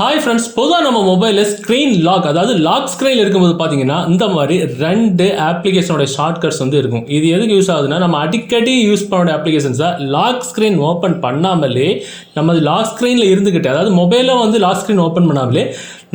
Hi friends பொதுவாக நம்ம மொபைலில் ஸ்க்ரீன் லாக் அதாவது லாக் ஸ்க்ரீன் இருக்கும்போது பார்த்தீங்கன்னா இந்த மாதிரி ரெண்டு ஆப்ளிகேஷனோட ஷார்ட்கட்ஸ் வந்து இருக்கும். இது எதுக்கு யூஸ் ஆகுதுன்னா நம்ம அடிக்கடி யூஸ் பண்ணோட அப்ளிகேஷன்ஸை லாக் ஸ்க்ரீன் ஓப்பன் பண்ணாமலே நம்ம லாக் ஸ்க்ரீனில் இருந்துக்கிட்டு அதாவது மொபைலில் வந்து லாக் ஸ்க்ரீன் ஓப்பன் பண்ணாமலே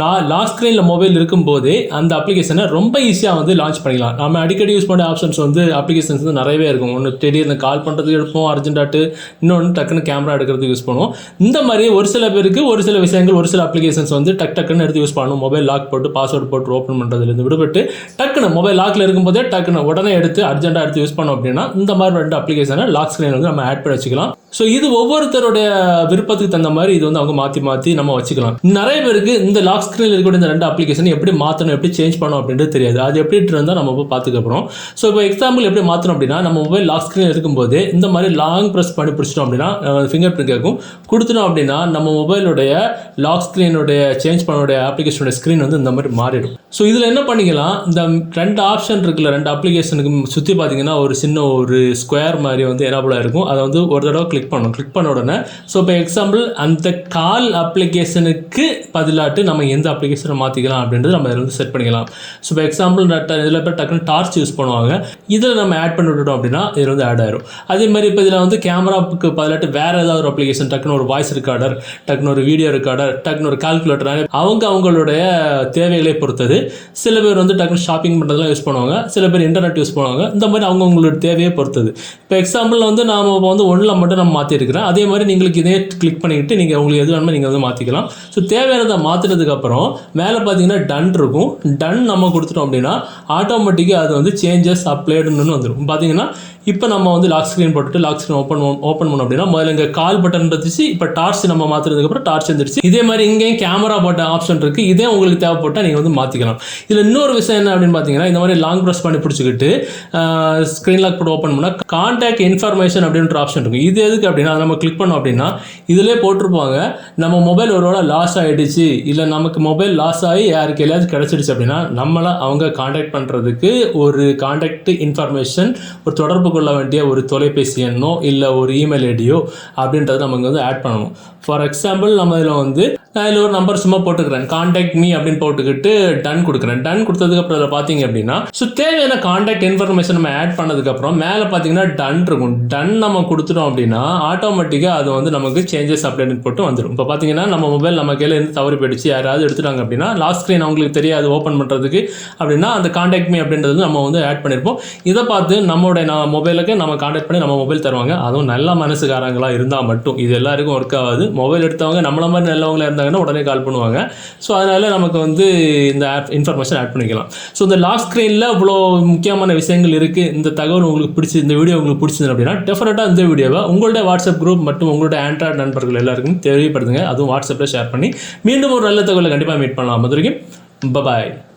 நான் லாக் ஸ்க்ரீனில் மொபைல் இருக்கும்போது அந்த அப்ளிகேஷனை ரொம்ப ஈஸியாக வந்து லான்ச் பண்ணிக்கலாம். நம்ம அடிக்கடி யூஸ் பண்ண ஆப்ஷன்ஸ் வந்து அப்ளிகேஷன்ஸ் வந்து நிறையவே இருக்கும். ஒன்று திடீர்னு கால் பண்ணுறதுக்கு எடுப்போம் அர்ஜென்ட்டாட்டு இன்னொன்று டக்குன்னு கேமரா எடுக்கிறதுக்கு யூஸ் பண்ணுவோம். இந்த மாதிரி ஒரு சில பேருக்கு ஒரு சில விஷயங்கள் ஒரு சில அப்ளிகேஷன்ஸ் வந்து டக் டக்குன்னு எடுத்து யூஸ் பண்ணணும். மொபைல் லாக் போட்டு பாஸ்வேர்டு போட்டு ஓப்பன் பண்ணுறதுலேருந்து விடுபட்டு டக்குன்னு மொபைல் லாக்கில் இருக்கும்போதே டக்குன்னு உடனே எடுத்து அர்ஜென்ட்டாக எடுத்து யூஸ் பண்ணோம் அப்படின்னா இந்த மாதிரி ரெண்டு அப்ளிகேஷனை லாக் ஸ்க்ரீன் வந்து நம்ம ஆட் பண்ணி வச்சுக்கலாம். ஸோ இது ஒவ்வொருத்தருடைய விருப்பத்துக்கு தகுந்த மாதிரி இது வந்து அவங்க மாற்றி மாற்றி நம்ம வச்சுக்கலாம். நிறைய பேருக்கு இந்த லாக் ஸ்க்ரீனில் இருக்கக்கூடிய இந்த ரெண்டு அப்ளிகேஷன் எப்படி மாற்றணும் எப்படி சேஞ்ச் பண்ணணும் அப்படின்றது தெரியாது. அது எப்படி இருந்தால் நம்ம போய் பார்த்துக்கப்புறோம் ஸோ இப்போ எக்ஸாம்பிள் எப்படி மாற்றணும் அப்படின்னா நம்ம மொபைல் லாக் ஸ்க்ரீன் இருக்கும்போது இந்த மாதிரி லாங் ப்ரெஸ் பண்ணி பிடிச்சிட்டோம் அப்படின்னா ஃபிங்கர் பிரிண்ட் கேட்கும் கொடுத்துட்டோம் அப்படின்னா நம்ம மொபைலுடைய லாக் ஸ்க்ரீனுடைய சேஞ்ச் பண்ணோடைய அப்ளிகேஷனுடைய ஸ்க்ரீன் வந்து இந்த மாதிரி மாறிடும். ஸோ இதில் என்ன பண்ணிக்கலாம்? இந்த ரெண்டு ஆப்ஷன் இருக்குல்ல ரெண்டு அப்ளிகேஷனுக்கு சுற்றி பார்த்தீங்கன்னா ஒரு சின்ன ஒரு ஸ்கொயர் மாதிரி வந்து எனபிளாக இருக்கும். அதை வந்து ஒரு தடவை கிளிக் பண்ணணும். கிளிக் பண்ண உடனே ஸோ இப்போ எக்ஸாம்பிள் அந்த கால் அப்ளிகேஷனுக்கு பதிலாட்டு நம்ம எந்த அப்ளிகேஷனை மாற்றிக்கலாம் அப்படின்றது நம்ம இதில் வந்து செட் பண்ணிக்கலாம். ஸோ இப்போ எக்ஸாம்பிள் இதில் பேர் டக்குன்னு டார்ச் யூஸ் பண்ணுவாங்க. இதில் நம்ம ஆட் பண்ணி விட்டுட்டோம் அப்படின்னா இதில் வந்து ஆட் ஆயிரும். அதே மாதிரி இப்போ இதில் வந்து கேமராவுக்கு பதிலாட்டு வேறு ஏதாவது ஒரு அப்ளிகேஷன் டக்குன்னு ஒரு வாய்ஸ் ரெக்கார்டர் டக்குன்னு ஒரு வீடியோ ரெக்கார்டர் டக்குன்னு ஒரு கால்குலேட்டர் அவங்க அவங்களுடைய தேவைகளை பொறுத்தது. சில பேர் வந்து டக்குன்னு ஷாப்பிங் பண்ணுறதுலாம் யூஸ் பண்ணுவாங்க. சில பேர் இன்டர்நெட் யூஸ் பண்ணுவாங்க. இந்த மாதிரி அவங்கவுங்களோட தேவையை பொறுத்தது. இப்போ எக்ஸாம்பிள் வந்து நாம் வந்து ஒன்றில் மட்டும் நம்ம மாற்றிருக்கிறேன் அதே மாதிரி நீங்களுக்கு இதே கிளிக் பண்ணிக்கிட்டு நீங்கள் உங்களுக்கு எது வேணுமோ நீங்கள் வந்து மாற்றிக்கலாம் ஸோ தேவையானதை மாற்றினதுக்கப்புறம் மேலே பார்த்தீங்கன்னா டன் இருக்கும். டன் நம்ம கொடுத்துட்டோம் அப்படின்னா ஆட்டோமேட்டிக்காக அது வந்து சேஞ்சஸ் அப்ளைடுன்னு வந்துடும் பார்த்தீங்கன்னா இப்போ நம்ம வந்து லாக் ஸ்க்ரீன் போட்டுட்டு லாக் ஸ்க்ரீன் ஓப்பன் ஓப்பன் பண்ணோம் அப்படின்னா முதல்ல இங்கே கால் பட்டன் இருந்துச்சு இப்போ டார்ச் நம்ம மாற்றுறதுக்கப்புறம் டார்ச் வந்துருச்சு. இதே மாதிரி இங்கேயும் கேமரா போட்ட ஆப்ஷன் இருக்குது இதே உங்களுக்கு தேவைப்பட்டால் நீங்கள் வந்து மாற்றிக்கலாம் இதில் இன்னொரு விஷயம் என்ன அப்படின்னு பார்த்தீங்கன்னா இந்த மாதிரி லாங் ப்ரெஸ் பண்ணி பிடிச்சிக்கிட்டு ஸ்க்ரீன் லாக் போட்டு ஓப்பன் பண்ணால் கான்டாக்ட் இன்ஃபர்மேஷன் அப்படின்ற ஆப்ஷன் இருக்கும். இது எதுக்கு அப்படின்னா அதை நம்ம கிளிக் பண்ணோம் அப்படின்னா இதிலே போட்டிருப்பாங்க. நம்ம மொபைல் ஒருவேளை லாஸ் ஆகிடுச்சு இல்லை நமக்கு மொபைல் லாஸ் ஆகி யாருக்கு எல்லாம் கிடச்சிடுச்சு அப்படின்னா நம்மளை அவங்க காண்டாக்ட் பண்ணுறதுக்கு ஒரு காண்டாக்ட் இன்ஃபர்மேஷன் ஒரு தொடர்பு கொள்ள வேண்டிய ஒரு தொலைபேசி எண்ணோ இல்லை ஒரு இமெயில் ஐடியோ அப்படின்றத நமக்கு வந்து ஆட் பண்ணணும். ஃபார் எக்ஸாம்பிள் நம்ம இதில் வந்து நான் இதில் ஒரு நம்பர் சும்மா போட்டுக்கிறேன். காண்டாக்ட் மீ அப்படின்னு போட்டுக்கிட்டு டன் கொடுக்குறேன். டன் கொடுத்ததுக்கப்புறம் அதில் பார்த்தீங்க அப்படின்னா ஸோ தேவையான காண்டாக்ட் இன்ஃபர்மேஷன் நம்ம ஆட் பண்ணதுக்கப்புறம் மேலே பார்த்தீங்கன்னா டன் இருக்கும். டன் நம்ம கொடுத்துட்டோம் அப்படின்னா ஆட்டோமேட்டிக்காக அது வந்து நமக்கு சேஞ்சஸ் அப்படின்னு போட்டு வந்துடும் இப்போ பார்த்தீங்கன்னா நம்ம மொபைல் நம்ம கையில் இருந்து தவறி போயிடுச்சு. யாராவது எடுத்துட்டாங்க அப்படின்னா லாஸ்ட் ஸ்க்ரீன் அவங்களுக்கு தெரியாது ஓப்பன் பண்ணுறதுக்கு அப்படின்னா அந்த காண்டாக்ட் மீ அப்படின்றது நம்ம வந்து ஆட் பண்ணியிருப்போம் இதை பார்த்து நம்மளுடைய மொபைல் மொபைலுக்கு நம்ம காண்டாக்ட் பண்ணி நம்ம மொபைல் தருவாங்க. அதுவும் நல்ல மனசுக்காரங்களாக இருந்தால் மட்டும். இது எல்லாருக்கும் ஒர்க் ஆகாது. மொபைல் எடுத்தவங்க நம்மள மாதிரி நல்லவங்களாக இருந்தாங்கன்னா உடனே கால் பண்ணுவாங்க. ஸோ அதனால் நமக்கு வந்து இந்த ஆப் இன்ஃபர்மேஷன் ஆட் பண்ணிக்கலாம். ஸோ இந்த லாஸ்ட் ஸ்க்ரீனில் இவ்வளோ முக்கியமான விஷயங்கள் இருக்குது இந்த தகவல் உங்களுக்கு பிடிச்சி இந்த வீடியோ உங்களுக்கு பிடிச்சது அப்படின்னா டெஃபினட்டாக இந்த வீடியோவை உங்களுடைய வாட்ஸ்அப் குரூப் மற்றும் உங்களுடைய ஆண்ட்ராய்டு நண்பர்கள் எல்லாருக்கும் தெரியப்படுத்துங்க. அதுவும் வாட்ஸ்அப்பில் ஷேர் பண்ணி மீண்டும் ஒரு நல்ல தகவலை கண்டிப்பாக மீட் பண்ணலாம். அது வரைக்கும் பபாய்